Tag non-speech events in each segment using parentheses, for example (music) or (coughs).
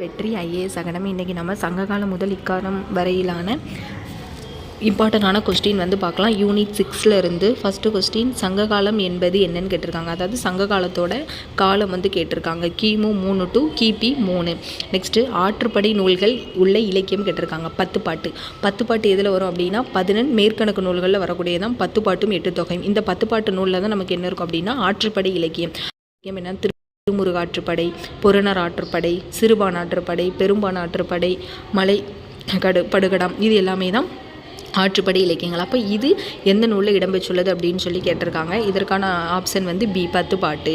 வெற்றி IAS academy. இன்றைக்கி நம்ம சங்ககாலம் முதல் இக்காலம் வரையிலான இம்பார்ட்டண்டான கொஸ்டின் வந்து பார்க்கலாம். யூனிட் சிக்ஸில் இருந்து ஃபஸ்ட்டு கொஸ்டின் சங்ககாலம் என்பது என்னன்னு கேட்டிருக்காங்க. அதாவது சங்க காலத்தோட காலம் வந்து கேட்டிருக்காங்க. கிமு மூணு டு கிபி மூணு. நெக்ஸ்ட்டு ஆற்றுப்படை நூல்கள் உள்ள இலக்கியம் கேட்டிருக்காங்க. பத்து பாட்டு. பத்து பாட்டு எதில் வரும் அப்படின்னா பதினெண் மேற்கணக்கு நூல்களில் வரக்கூடியதான் பத்து பாட்டும் எட்டு தொகையும். இந்த பத்து பாட்டு நூலில் தான் நமக்கு என்ன இருக்கும் அப்படின்னா ஆற்றுப்படை இலக்கியம். இலக்கியம் என்ன திருமுருகாற்றுப்படை புறநர் ஆற்றுப்படை சிறுபான் ஆற்றுப்படை பெரும்பான் ஆற்றுப்படை மலை கடு படுகடம். இது எல்லாமே தான் ஆற்றுப்படை இலக்கியங்கள். அப்போ இது எந்த நூலில் இடம்பெற்றுள்ளது அப்படின்னு சொல்லி கேட்டிருக்காங்க. இதற்கான ஆப்ஷன் வந்து பி பத்து பாட்டு.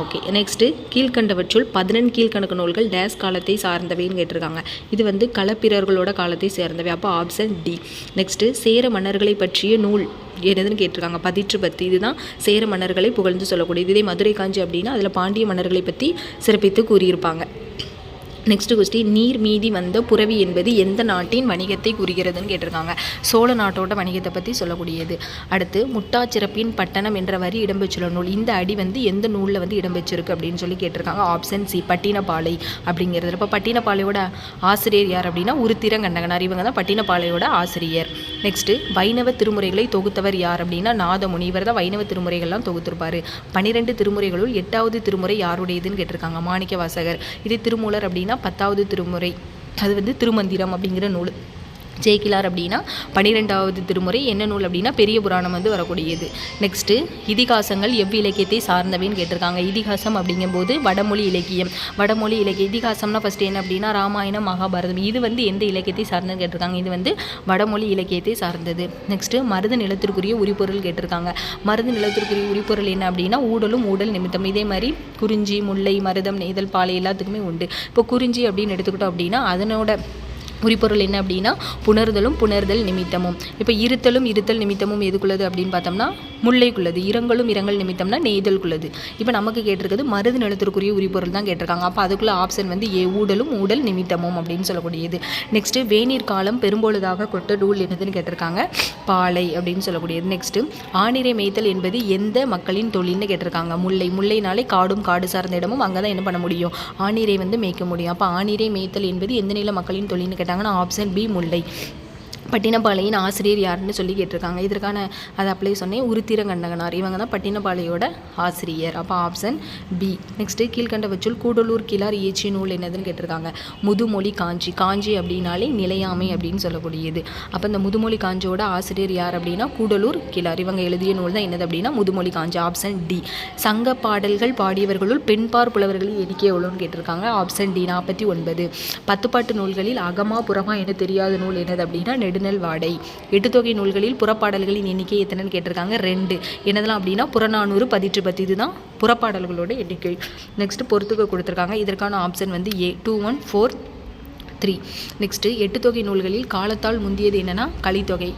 ஓகே நெக்ஸ்ட்டு கீழ்கண்டவற்றுள் பதினெண் கீழ்கணக்கு நூல்கள் டேஸ் காலத்தை சார்ந்தவைன்னு கேட்டிருக்காங்க. இது வந்து களப்பிரர்களோட காலத்தை சேர்ந்தவை. அப்போ ஆப்ஷன் டி நெக்ஸ்ட்டு சேர மன்னர்களை பற்றிய நூல் என்னதுன்னு கேட்டிருக்காங்க. பதிற்று பத்து. இதுதான் சேர மன்னர்களை புகழ்ந்து சொல்லக்கூடியது. இதே மதுரை காஞ்சி அப்படின்னா அதில் பாண்டிய மன்னர்களை பற்றி சிறப்பித்து கூறியிருப்பாங்க. நெக்ஸ்ட் கொஸ்டின் நீர் மீதி வந்த புறவி என்பது எந்த நாட்டின் வணிகத்தை குறிக்கிறதுன்னு கேட்டிருக்காங்க. சோழ நாட்டோட வணிகத்தை பற்றி சொல்லக்கூடியது. அடுத்து முட்டாச்சிறப்பின் பட்டணம் என்ற வரி இடம்பெற்றுள்ள நூல். இந்த அடி வந்து எந்த நூலில் வந்து இடம்பெற்றிருக்கு அப்படின்னு சொல்லி கேட்டிருக்காங்க. ஆப்ஷன் சி பட்டினப்பாலை அப்படிங்கிறது. இப்போ பட்டினப்பாலையோட ஆசிரியர் யார் அப்படின்னா? உருத்திரங்கண்டகனார் இவங்க தான் பட்டினப்பாலையோட ஆசிரியர். நெக்ஸ்ட்டு வைணவ திருமுறைகளை தொகுத்தவர் யார் அப்படின்னா? நாதமுனி. இவர் தான் வைணவ திருமுறைகள்லாம் தொகுத்திருப்பார். பன்னிரெண்டு திருமுறைகளுள் எட்டாவது திருமுறை யாருடையதுன்னு கேட்டிருக்காங்க. மாணிக்க வாசகர் இது திருமூலர் அப்படின்னா பத்தாவது திருமுறை. அது வந்து திருமந்திரம் அப்படிங்கிற நூல். ஜெயிக்கிலார் அப்படின்னா பன்னிரெண்டாவது திருமுறை என்ன நூல் அப்படின்னா பெரிய புராணம் வந்து வரக்கூடியது. நெக்ஸ்ட்டு இதிகாசங்கள் எவ் இலக்கியத்தை சார்ந்தவைன்னு கேட்டிருக்காங்க. இதிகாசம் அப்படிங்கும்போது வடமொழி இலக்கியம். வடமொழி இலக்கிய இதிகாசம்னா ஃபஸ்ட்டு என்ன அப்படின்னா ராமாயணம் மகாபாரதம். இது வந்து எந்த இலக்கியத்தை சார்ந்ததுன்னு கேட்டிருக்காங்க. இது வந்து வடமொழி இலக்கியத்தை சார்ந்தது. நெக்ஸ்ட்டு மருது நிலத்திற்குரிய உரிபொருள் கேட்டிருக்காங்க. மருது நிலத்திற்குரிய உரிபொருள் என்ன அப்படின்னா ஊடலும் ஊடல் நிமித்தம். இதே மாதிரி குறிஞ்சி முல்லை மருதம் நெய்தல் பாலை எல்லாத்துக்குமே உண்டு. இப்போ குறிஞ்சி அப்படின்னு எடுத்துக்கிட்டோம் அப்படின்னா அதனோட உரிபொருள் என்ன அப்படின்னா புணர்தலும் புணர்தல் நிமித்தமும். இப்போ இருத்தலும் இருத்தல் நிமித்தமும் எதுக்குள்ளது அப்படின்னு பார்த்தோம்னா முல்லைக்குள்ளது இரங்கலும் இரங்கல் நிமித்தம்னா நெய்தலுக்குள்ளது. இப்போ நமக்கு கேட்டிருக்கிறது மருது நிலத்திற்குரிய உரிபொருள் தான் கேட்டிருக்காங்க. அப்போ அதுக்குள்ள ஆப்ஷன் வந்து ஏ ஊடலும் ஊடல் நிமித்தமும் அப்படின்னு சொல்லக்கூடியது. நெக்ஸ்ட்டு வேநீர் காலம் பெரும்பொழுதாக கொட்ட டூல் என்னதுன்னு கேட்டிருக்காங்க? பாலை அப்படின்னு சொல்லக்கூடியது. நெக்ஸ்ட்டு ஆணிரை மேய்த்தல் என்பது எந்த மக்களின் தொழில்னு கேட்டிருக்காங்க? முல்லை. முல்லைனாலே காடும் காடு சார்ந்த இடமும் அங்கே தான் என்ன பண்ண முடியும்? ஆணிரை வந்து மேய்க்க முடியும். அப்போ ஆணிரை மேய்த்தல் என்பது எந்த நில மக்களின் தொழில்னு கேட்டாங்கன்னா ஆப்ஷன் பி முல்லை. பட்டினப்பாளையின் ஆசிரியர் யாருன்னு சொல்லி கேட்டிருக்காங்க. இதற்கான அதை அப்ளை சொன்னேன். உருத்திரங்கண்டகனார் இவங்க தான் பட்டினப்பாளையோட ஆசிரியர். அப்போ ஆப்ஷன் பி நெக்ஸ்ட்டு கீழ்கண்டவற்றுள் கூடலூர் கிளார் இயற்றிய நூல் என்னதுன்னு கேட்டிருக்காங்க. முதுமொழி காஞ்சி. காஞ்சி அப்படின்னாலே நிலையாமை அப்படின்னு சொல்லக்கூடியது. அப்போ இந்த முதுமொழி காஞ்சியோட ஆசிரியர் யார் அப்படின்னா கூடலூர் கிளார். இவங்க எழுதிய நூல் தான் என்னது அப்படின்னா முதுமொழி காஞ்சி. ஆப்ஷன் டி சங்க பாடல்கள் பாடியவர்களுள் பெண்பார் புலவர்களின் எண்ணிக்கை எவ்வளோன்னு கேட்டிருக்காங்க. ஆப்ஷன் டி நாற்பத்தி ஒன்பது. பத்துப்பாட்டு நூல்களில் அகமா புறமா என தெரியாத நூல் என்னது அப்படின்னா நெடு வாடை. எட்டுத்தொகை நூல்களில் புறப்பாடல்களின் எண்ணிக்கை எத்தனைன்னு கேட்டிருக்காங்க? ரெண்டு. என்னதெல்லாம் அப்படின்னா புறநானூறு பதிற்று பத்து. இதுதான் புறப்பாடல்களோட எண்ணிக்கை. நெக்ஸ்ட் பொறுத்துக்க கொடுத்துருக்காங்க. இதற்கான ஆப்ஷன் வந்து A two one four three next Ettuthokai நூல்களில் காலத்தால் முந்தியது என்னென்னா கலித்தொகை.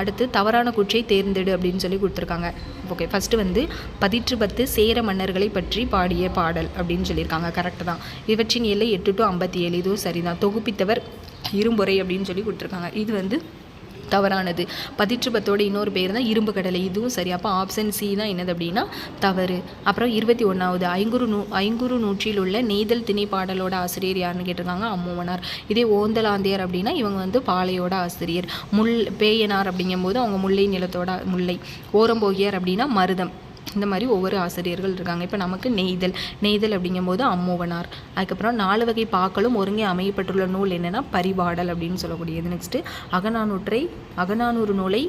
அடுத்து தவறான குற்றை தேர்ந்தெடு அப்படின்னு சொல்லி கொடுத்துருக்காங்க. ஓகே ஃபஸ்ட்டு வந்து பதிற்று பத்து சேர மன்னர்களை பற்றி பாடிய பாடல் அப்படின்னு சொல்லியிருக்காங்க. கரெக்டு தான். இவற்றின் எல்லை எட்டு டு ஐம்பத்தி ஏழு. இதுவும் சரிதான். தொகுப்பித்தவர் இரும்புரை அப்படின்னு சொல்லி கொடுத்துருக்காங்க. இது வந்து தவறானது. பதிற்றுப்பத்தோட இன்னொரு பேர் தான் இரும்பு கடலை. இதுவும் சரி அப்போ ஆப்ஷன் சி தான் என்னது அப்படின்னா தவறு. அப்புறம் இருபத்தி ஒன்றாவது ஐங்குறு நூ ஐங்குறு நூற்றில் உள்ள நெய்தல் திணை பாடலோட ஆசிரியர் யாருன்னு கேட்டிருக்காங்க? அம்மூவனார் இதே ஓந்தலாந்தியர் அப்படின்னா இவங்க வந்து பாளையோட ஆசிரியர். முள் பேயனார் அப்படிங்கும்போது அவங்க முல்லை நிலத்தோட முல்லை. ஓரம்போகியார் அப்படின்னா மருதம். இந்த மாதிரி ஒவ்வொரு ஆசிரியர்கள் இருக்காங்க. இப்போ நமக்கு நெய்தல் நெய்தல் அப்படிங்கும்போது அம்மூவனார். அதுக்கப்புறம் நாலு வகை பாக்களும் ஒருங்கே அமையப்பட்டுள்ள நூல் என்னென்னா பரிபாடல் அப்படின்னு சொல்லக்கூடியது. நெக்ஸ்ட்டு அகநானூற்றை அகநானூறு நூலை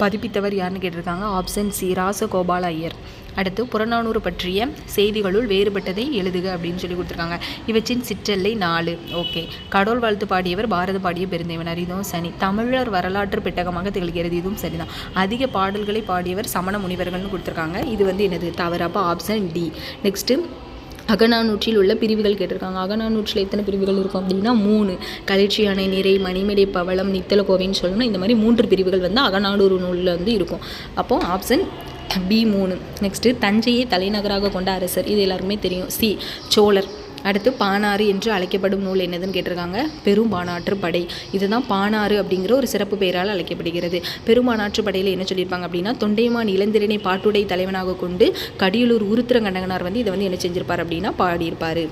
பதிப்பித்தவர் யாருன்னு கேட்டிருக்காங்க? Option C. ராசகோபால ஐயர். அடுத்து புறநானூறு பற்றிய செய்திகளுள் வேறுபட்டதை எழுதுக அப்படின்னு சொல்லி கொடுத்துருக்காங்க. இவற்றின் சிற்றல்லை நாலு. ஓகே. கடவுள் வாழ்த்து பாடியவர் பாரத பாடிய பெருந்தேவனார் இதுவும் சனி. தமிழர் வரலாற்று பெட்டகமாக திகழ்கிறது. இதுவும் சரிதான். அதிக பாடல்களை பாடியவர் சமண முனிவர்கள்னு கொடுத்துருக்காங்க. இது வந்து என்னது? தவறு. அப்போ ஆப்ஷன் டி நெக்ஸ்ட்டு அகநானூற்றில் உள்ள பிரிவுகள் கேட்டிருக்காங்க. அகநானூற்றில் எத்தனை பிரிவுகள் இருக்கும் அப்படின்னா மூணு. களிர்ச்சியானை நிறை மணிமேடை பவளம் நித்தல கோவைன்னு சொல்லணும் இந்த மாதிரி மூன்று பிரிவுகள் வந்து அகநானூறு நூலில் வந்து இருக்கும். அப்போது ஆப்ஷன் பி மூணு. நெக்ஸ்ட்டு தஞ்சையை தலைநகராக கொண்ட அரசர். இது எல்லாருக்குமே தெரியும். சி. சோழர். அடுத்து பானாறு என்று அழைக்கப்படும் நூல் என்னதுன்னு கேட்டிருக்காங்க? பெரும்பானாற்று படை. இதுதான் பானாறு அப்படிங்கிற ஒரு சிறப்பு பெயரால் அழைக்கப்படுகிறது. பெரும்பானாற்று படையில் என்ன சொல்லியிருப்பாங்க அப்படின்னா தொண்டைமான் இளந்திரனை பாட்டுடை தலைவனாக கொண்டு கடியலூர் உருத்திரங்கண்டகனார் வந்து இதை வந்து என்ன செஞ்சிருப்பார் அப்படின்னா பாடியிருப்பார்.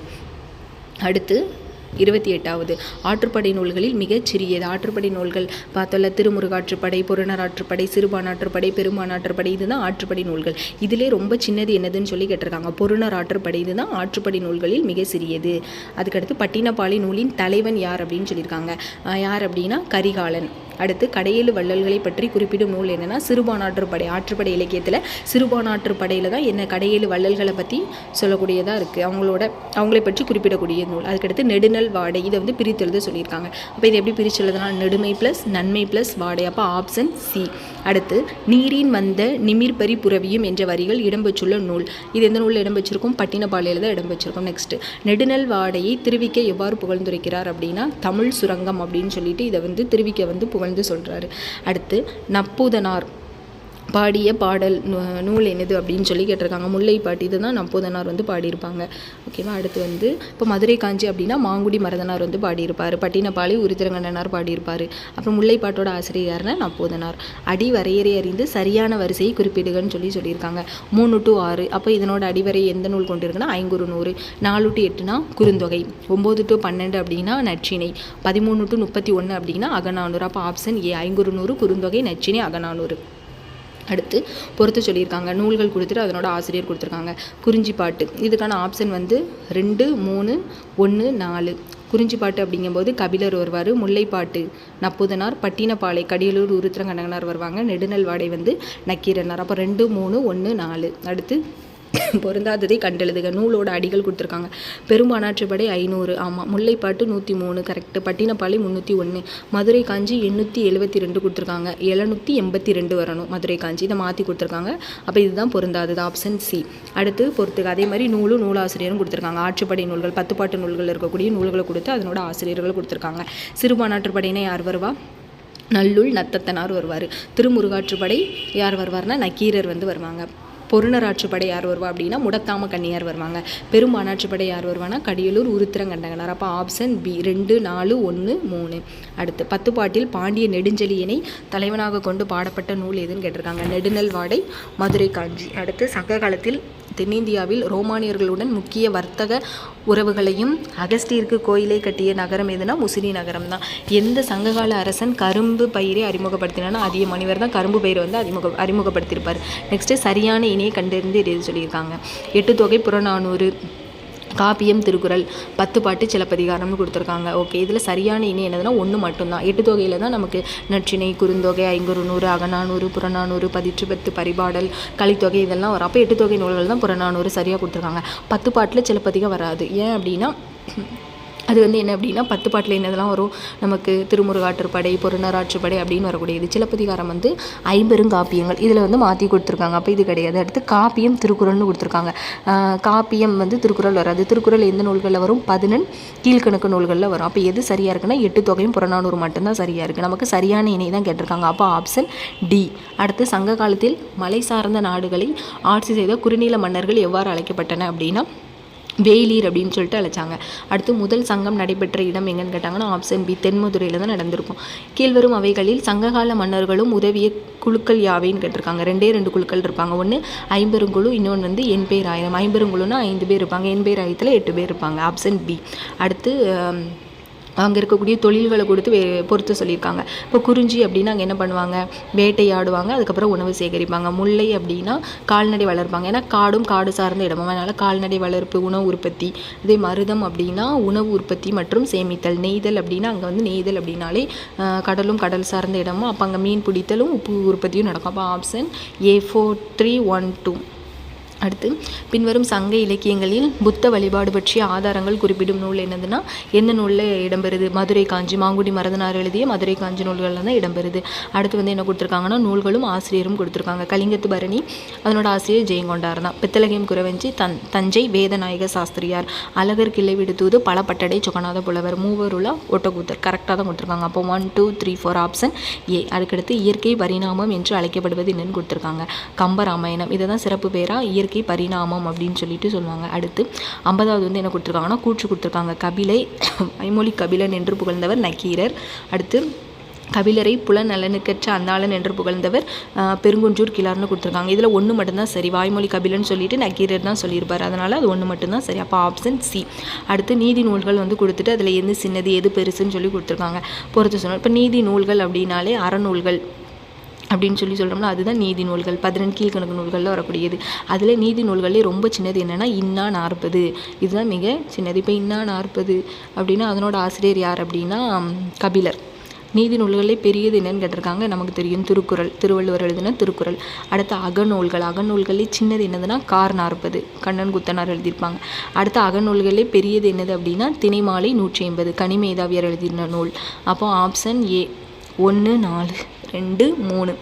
அடுத்து இருபத்தி எட்டாவது. ஆற்றுப்படை நூல்களில் மிகச் சிறியது. ஆற்றுப்படை நூல்கள் பார்த்தோல்ல திருமுருகாற்றுப்படை புறநராற்றுப்படை சிறுபானாற்றுப்படை பெருமானாற்றுப்படை இதுதான் ஆற்றுப்படை நூல்கள். இதிலே ரொம்ப சின்னது என்னதுன்னு சொல்லி கேட்டிருக்காங்க. பொருணர் ஆற்றுப்படை இதுதான் ஆற்றுப்படை நூல்களில் மிக சிறியது. அதுக்கடுத்து பட்டினப்பாளி நூலின் தலைவன் யார் அப்படின்னு சொல்லியிருக்காங்க. யார் அப்படின்னா கரிகாலன். அடுத்து கடையேழு வள்ளல்களை பற்றி குறிப்பிடும் நூல் என்னென்னா சிறுபானாற்றுப்படை ஆற்றுப்படை இலக்கியத்தில் சிறுபானாற்றுப்படையில் தான் என்ன கடையேழு வள்ளல்களை பற்றி சொல்லக்கூடியதாக இருக்குது அவங்களோட அவங்களை பற்றி குறிப்பிடக்கூடிய நூல். அதுக்கடுத்து நெடுநல் வாடை இதை வந்து பிரித்தெழுத சொல்லியிருக்காங்க. அப்போ இதை எப்படி பிரித்து எழுதுனா நெடுமை ப்ளஸ் நன்மை ப்ளஸ் வாடை அப்போ ஆப்ஷன் சி அடுத்து நீரின் வந்த நிமிர்பரி புரவியும் என்ற வரிகள் இடம்பெற்றுள்ள நூல். இது எந்த நூலில் இடம்பெற்றிருக்கும் பட்டினப்பாளையில் தான் இடம்பெற்றிருக்கும் நெக்ஸ்ட் நெடுநல் வாடையை திருவிக்க எவ்வாறு புகழ்ந்துரைக்கிறார் அப்படின்னா தமிழ் சுரங்கம் அப்படின்னு சொல்லிட்டு இதை வந்து திருவிக்க வந்து புகழ் வந்து சொல்கிறாரு அடுத்து நப்பூதனார். பாடிய பாடல் நூ- நூல் என்னது அப்படின்னு சொல்லி கேட்டிருக்காங்க. முல்லைப்பாட்டு இதுதான் நப்பூதனார் வந்து பாடியிருப்பாங்க. ஓகேவா அடுத்து வந்து இப்போ மதுரை காஞ்சி அப்படின்னா மாங்குடி மரதனார் வந்து பாடியிருப்பார். பட்டினப்பாளி உருத்திரங்கண்ணனார் பாடியிருப்பார். அப்புறம் முல்லைப்பாட்டோட ஆசிரியர் யாருன்னா நப்பூதனார் அடி வரையறை அறிந்து சரியான வரிசையை குறிப்பிடுகன்னு சொல்லி சொல்லியிருக்காங்க. மூணு டு ஆறு. அப்போ இதனோட அடிவரை எந்த நூல் கொண்டிருக்குன்னா ஐங்குறு நூறு. நாலு டு எட்டுனா குறுந்தொகை. ஒம்பது டு பன்னெண்டு அப்படின்னா நச்சினை. பதிமூணு டு முப்பத்தி ஒன்று அப்படின்னா அகநானூறு. அப்போ ஆப்ஷன் ஏ ஐங்குறு நூறு குறுந்தொகை நச்சினை அகநானூறு. அடுத்து பொறுத்து சொல்லியிருக்காங்க. நூல்கள் கொடுத்துட்டு அதனோட ஆசிரியர் கொடுத்துருக்காங்க. குறிஞ்சிப்பாட்டு இதுக்கான ஆப்ஷன் வந்து ரெண்டு மூணு ஒன்று நாலு. குறிஞ்சிப்பாட்டு அப்படிங்கும்போது கபிலர் வருவார் முல்லைப்பாட்டு நப்புதனார் பட்டினப்பாலை கடியலூர் உருத்திரங்கண்ணனார் வருவாங்க நெடுநல்வாடை வந்து நக்கீரனார். அப்போ ரெண்டு மூணு ஒன்று நாலு. அடுத்து (coughs) பொருந்தாததை கண்டெழுதுக. நூலோட அடிகள் கொடுத்துருக்காங்க. பெரும்பானாற்றுப்படை ஐநூறு. ஆமாம் முல்லைப்பாட்டு நூற்றி மூணு கரெக்டு பட்டினப்பாளை முந்நூற்றி ஒன்று மதுரை காஞ்சி எண்ணூற்றி எழுபத்தி ரெண்டு கொடுத்துருக்காங்க. எழுநூற்றி எண்பத்தி ரெண்டு வரணும் மதுரை காஞ்சி. இதை மாற்றி கொடுத்துருக்காங்க. அப்போ இதுதான் பொருந்தாதது. ஆப்ஷன் சி அடுத்து பொறுத்துக்க அதே மாதிரி நூலும் நூலாசிரியரும் கொடுத்துருக்காங்க. ஆற்றுப்படை நூல்கள் பத்துப்பாட்டு நூல்கள் இருக்கக்கூடிய நூல்களை கொடுத்து அதனோட ஆசிரியர்கள் கொடுத்துருக்காங்க. சிறுபானாற்றுப்படையினா யார் வருவா? நல்லுள் நத்தத்தனார் வருவார். திருமுருகாற்றுப்படை யார் வருவார்னா நக்கீரர் வந்து வருவாங்க. பொருணராற்றுப்படை யார் வருவா அப்படின்னா முடத்தாம கன்னியார் வருவாங்க. பெரும்பானாற்றுப்படை யார் வருவானா கடியலூர் உருத்திரங்கண்டங்கனார் அப்போ ஆப்ஷன் பி ரெண்டு நாலு ஒன்று மூணு. அடுத்து பத்து பாட்டில் பாண்டிய நெடுஞ்செழியனை தலைவனாக கொண்டு பாடப்பட்ட நூல் எதுன்னு கேட்டிருக்காங்க. நெடுநல் வாடை மதுரை காஞ்சி. அடுத்து சங்க காலத்தில் தென்னிந்தியாவில் ரோமானியர்களுடன் முக்கிய வர்த்தக உறவுகளையும் அகஸ்டியருக்கு கோயிலை கட்டிய நகரம் எதுனா முசிறி நகரம் தான் எந்த சங்ககால அரசன் கரும்பு பயிரை அறிமுகப்படுத்தினானோ அதிக மனிதர் தான் கரும்பு பயிரை வந்து அறிமுக அறிமுகப்படுத்தியிருப்பார். நெக்ஸ்ட்டு சரியான இணையை கண்டறிந்து எழுதி சொல்லியிருக்காங்க. எட்டு தொகை புறநானூறு. காப்பியம் திருக்குறள் பத்து பாட்டு சிலப்பதிகாரம்னு கொடுத்துருக்காங்க. ஓகே இதில் சரியான இணை என்னதுன்னா ஒன்று மட்டும்தான். எட்டு தொகையில் தான் நமக்கு நற்றிணை குறுந்தொகை ஐங்குறு நூறு அகநானூறு புறநானூறு பதிற்று பத்து பரிபாடல் கலித்தொகை இதெல்லாம் வரும். அப்போ எட்டு தொகை நூல்கள் தான் புறநானூறு சரியாக கொடுத்துருக்காங்க. பத்து பாட்டில் சிலப்பதிகம் வராது. ஏன் அப்படின்னா அது வந்து என்ன அப்படின்னா பத்து பாட்டில் என்னதெல்லாம் வரும்? நமக்கு திருமுருகாற்றுப்படை பொருணராற்றுப்படை அப்படின்னு வரக்கூடியது. சிலப்பதிகாரம் வந்து ஐம்பெருங்காப்பியங்கள். இதில் வந்து மாற்றி கொடுத்துருக்காங்க. அப்போ இது கிடையாது. அடுத்து காப்பியம் திருக்குறள்னு கொடுத்துருக்காங்க. காப்பியம் வந்து திருக்குறள் வராது. திருக்குறள் எந்த நூல்களில் வரும்? பதினெண் கீழ்கணக்கு நூல்களில் வரும். அப்போ எது சரியாக இருக்குன்னா எட்டு தொகையும் புறநானூறு மட்டும்தான் சரியாக இருக்குது நமக்கு சரியான இணை தான் கேட்டிருக்காங்க. அப்போ ஆப்ஷன் டி அடுத்து சங்க காலத்தில் மலை சார்ந்த நாடுகளை ஆட்சி செய்த குறுநில மன்னர்கள் எவ்வாறு அழைக்கப்பட்டன அப்படின்னா வேலீர் அப்படின்னு சொல்லிட்டு அழைச்சாங்க. அடுத்து முதல் சங்கம் நடைபெற்ற இடம் எங்கன்னு கேட்டாங்கன்னா ஆப்ஷன் பி தென்மதுரையில் தான் நடந்திருக்கும். கீழ்வரும் அவைகளில் சங்ககால மன்னர்களும் உதவிய குழுக்கள் யாவைன்னு கேட்டிருக்காங்க. ரெண்டே ரெண்டு குழுக்கள் இருப்பாங்க. ஒன்று ஐம்பெருங்குழு இன்னொன்று வந்து என் பேர் ஆயிரம். ஐம்பெருங்குழுன்னா ஐந்து பேர் இருப்பாங்க. என் பேர் ஆயிரத்தில் எட்டு பேர் இருப்பாங்க. Option B. அடுத்து அங்கே இருக்கக்கூடிய தொழில்களை கொடுத்து வே பொறுத்து சொல்லியிருக்காங்க. இப்போ குறிஞ்சி அப்படின்னா அங்கே என்ன பண்ணுவாங்க? வேட்டையாடுவாங்க அதுக்கப்புறம் உணவு சேகரிப்பாங்க. முல்லை அப்படின்னா கால்நடை வளர்ப்பாங்க. ஏன்னா காடும் காடு சார்ந்த இடமும். அதனால் கால்நடை வளர்ப்பு உணவு உற்பத்தி இதே மருதம் அப்படின்னா உணவு உற்பத்தி மற்றும் சேமித்தல். நெய்தல் அப்படின்னா அங்கே வந்து நெய்தல் அப்படின்னாலே கடலும் கடல் சார்ந்த இடமும். அப்போ அங்கே மீன் பிடித்தலும் உப்பு உற்பத்தியும் நடக்கும். அப்போ option A four three one two அடுத்து பின்வரும் சங்க இலக்கியங்களில் புத்த வழிபாடு பற்றிய ஆதாரங்கள் குறிப்பிடும் நூல் என்னதுன்னா எந்த நூலில் இடம்பெறுது? மதுரை காஞ்சி மாங்குடி மரதனார் எழுதிய மதுரை காஞ்சி நூல்களில் தான் இடம்பெறுது. அடுத்து வந்து என்ன கொடுத்துருக்காங்கன்னா நூல்களும் ஆசிரியரும் கொடுத்துருக்காங்க. கலிங்கத்து பரணி அதனோட ஆசிரியர் ஜெயங்கொண்டார் தான். பித்தளகியம் குறவஞ்சி தன் தஞ்சை வேதநாயக சாஸ்திரியார். அழகர் கிளை விடுத்தூது பட்டடை சுகநாத புலவர் மூவருலா ஒட்டக்கூத்தர். கரெக்டாக தான் கொடுத்துருக்காங்க. அப்போ one two three four option A அதுக்கடுத்து இயற்கை பரிணாமம் என்று அழைக்கப்படுவது என்னன்னு கொடுத்துருக்காங்க. கம்பராமாயணம். இதை தான் சிறப்பு பேராக இயற்கை பரிணாமம் அப்படின்னு சொல்லிட்டு சொல்லுவாங்க. அடுத்து ஐம்பதாவது வந்து என்ன கொடுத்துருக்காங்கன்னா கூற்று கொடுத்துருக்காங்க. கபிலை ஐமொழி கபிலன் என்று புகழ்ந்தவர் நக்கீரர். அடுத்து கபிலரை புல நலனுக்கற்ற அந்தாளன் என்று புகழ்ந்தவர் பெருங்குன்றூர் கிளார்னு கொடுத்துருக்காங்க. இதில் ஒன்று மட்டும்தான் சரி. வாய்மொழி கபிலன் சொல்லிட்டு நக்கீரர் தான் சொல்லியிருப்பார். அதனால் அது ஒன்று மட்டும்தான் சரி. அப்போ ஆப்ஷன் சி அடுத்து நீதி நூல்கள் வந்து கொடுத்துட்டு அதில் எது சின்னது எது பெருசுன்னு சொல்லி கொடுத்துருக்காங்க. பொறுத்து சொன்னோம். இப்போ நீதி நூல்கள் அப்படின்னாலே அறநூல்கள். அப்படின்னு சொல்லி சொல்கிறோம்னா அதுதான் நீதி நூல்கள். பதினெண்டு கீழ்கணக்கு நூல்களில் வரக்கூடியது. அதில் நீதி நூல்களே ரொம்ப சின்னது என்னென்னா இன்னா நாற்பது. இதுதான் மிக சின்னது. இப்போ இன்னா நாற்பது அப்படின்னா அதனோட ஆசிரியர் யார் அப்படின்னா கபிலர். நீதி நூல்களே பெரியது என்னன்னு கேட்டிருக்காங்க. நமக்கு தெரியும் திருக்குறள். திருவள்ளுவர் எழுதின திருக்குறள். அடுத்து அகநூல்கள். அகநூல்களே சின்னது என்னதுன்னா கார் நாற்பது. கண்ணன் குத்தனார் எழுதியிருப்பாங்க. அடுத்து அகநூல்களே பெரியது என்னது அப்படின்னா திணைமாலை நூற்றி ஐம்பது. கனிமேதாவியர் எழுதின நூல். அப்போ ஆப்ஷன் ஏ ஒன்று நாலு. ரெண்டு மூணு.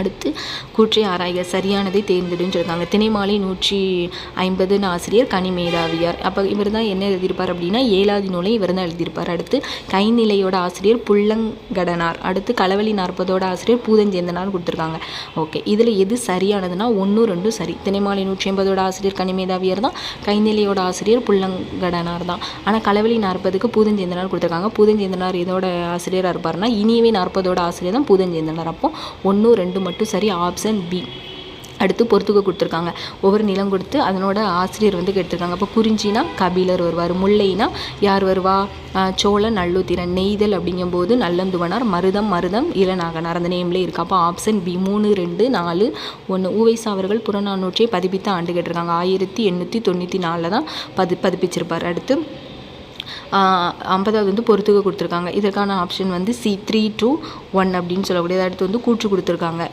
அடுத்து கூற்றை ஆராய்க. சரியானதை தேர்ந்தெடுன்னு சொல்லியிருக்காங்க திணைமாலை நூற்றி ஐம்பதுன்னு ஆசிரியர் கனிமேதாவியார் அப்போ இவர் தான் என்ன எழுதியிருப்பார் அப்படின்னா ஏழாவது நூலை இவர் தான் எழுதியிருப்பார். அடுத்து கைநிலையோட ஆசிரியர் புள்ளங்கடனார். அடுத்து களவழி நாற்பதோட ஆசிரியர் பூதஞ்சேந்தனார் கொடுத்துருக்காங்க. ஓகே இதில் எது சரியானதுன்னா ஒன்று ரெண்டும் சரி. திணைமாலை நூற்றி ஐம்பதோட ஆசிரியர் கனிமேதாவியார் தான் கைநிலையோட ஆசிரியர் புள்ளங்கடனார் தான். ஆனால் களவழி நாற்பதுக்கு பூதஞ்சேந்தனார் கொடுத்துருக்காங்க. பூதஞ்சேந்தனார் இதோட ஆசிரியராக இருப்பார்னா இனியவே நாற்பதோட ஆசிரியர் தான் பூதஞ்சேந்தனார். அப்போ ஒன்று ரெண்டு மட்டும் சரி ஆப்ஷன் பி அடுத்து பொறுத்துக்க கொடுத்துருக்காங்க. ஒவ்வொரு நிலம் கொடுத்து அதனோட ஆசிரியர் வந்து கேட்டிருக்காங்க. அப்போ குறிஞ்சினா கபிலர் வருவார் முல்லைனா யார் வருவா? சோழ சோழன் நல்லுத்திரன் நெய்தல் அப்படிங்கும்போது நல்லந்துவனார் மருதம் மருதம் இளநாகனார். அந்த நேம்லேயே இருக்கு. அப்போ ஆப்ஷன் பி மூணு ரெண்டு நாலு ஒன்று ஊவைசா அவர்கள் புறநானூற்றை பதிப்பித்த ஆண்டு கேட்டிருக்காங்க. ஆயிரத்தி எண்ணூற்றி தொண்ணூற்றி நாலில் தான் பதி பதிப்பிச்சிருப்பார். அடுத்து ஐம்பதாவது வந்து பொறுத்துக்க கொடுத்துருக்காங்க. இதற்கான ஆப்ஷன் வந்து சி த்ரீ டூ ஒன் அப்படின்னு சொல்லக்கூடியது அடுத்து வந்து கூற்று கொடுத்துருக்காங்க.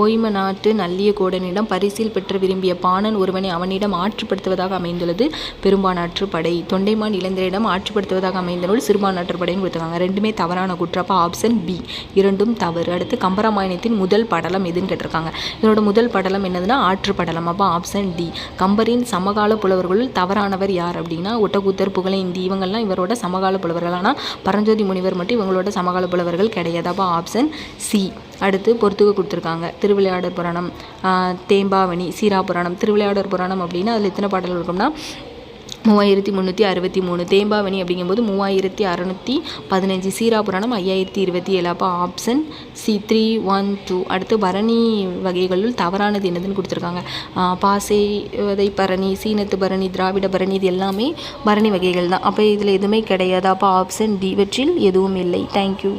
ஓய்ம நாட்டு நல்லிய கோடனிடம் பரிசில் பெற்ற விரும்பிய பாணன் ஒருவனை அவனிடம் ஆற்றுப்படுத்துவதாக அமைந்துள்ளது. பெரும்பானாற்று படை. தொண்டைமான் இளைஞரிடம் ஆற்றுப்படுத்துவதாக அமைந்த நூல் படைன்னு கொடுத்துருக்காங்க. ரெண்டுமே தவறான கூற்று. அப்போ ஆப்ஷன் பி இரண்டும் தவறு. அடுத்து கம்பராமாயணத்தின் முதல் படலம் எதுன்னு கேட்டிருக்காங்க. இதனோட முதல் படலம் என்னதுன்னா ஆற்று படலம் அப்போ ஆப்ஷன் டி கம்பரின் சமகால புலவர்களுள் தவறானவர் யார் அப்படின்னா ஒட்டக்கூத்தர் புகழேந்தி இவங்கெல்லாம் இவரோட சமகால புலவர்கள் ஆனால் பரஞ்சோதி முனிவர் மட்டும் இவங்களோட சமகால புலவர்கள் கிடையாது. அப்போ ஆப்ஷன் சி அடுத்து பொறுத்துக்க கொடுத்துருக்காங்க. திருவிளையாடர் புராணம் ஆஹ் தேம்பாவணி சீரா புராணம் திருவிளையாடர் புராணம் அப்படின்னா அதில் எத்தனை பாடல்கள் இருக்கும்னா மூவாயிரத்தி முந்நூற்றி அறுபத்தி மூணு தேம்பாவணி அப்படிங்கும்போது மூவாயிரத்தி அறநூற்றி பதினஞ்சு சீரா புராணம் ஐயாயிரத்தி இருபத்தி ஏழு. அப்போ option C three one two அடுத்து பரணி வகைகளுள் தவறானது என்னதுன்னு கொடுத்துருக்காங்க. பாசை விதை பரணி சீனத்து பரணி திராவிட பரணி இது எல்லாமே பரணி வகைகள் தான். அப்போ இதில் எதுவுமே கிடையாது. அப்போ ஆப்ஷன் டி இவற்றில் எதுவும் இல்லை. தேங்க்யூ